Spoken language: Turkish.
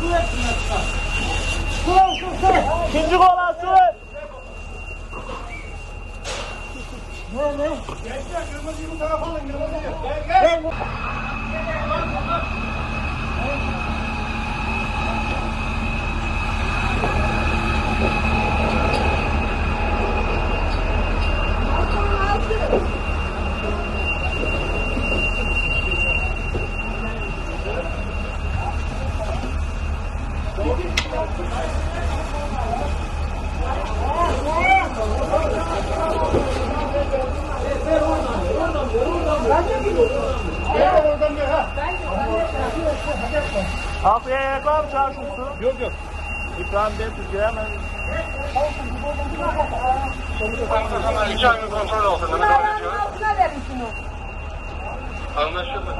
su ver şuna çıkar. Su ver su. İkinci kola su. Ne ne? Gençler kırmızıyı bu tarafa alın kırmızıyı. Gel gel. gel. Kapıya var mı çarşı su? Yok yok. İbrahim Bey Türkiye hemen. İki ay kontrol olsun. Demek Arabanın ediyorum. altına verin şunu. Anlaşıldı.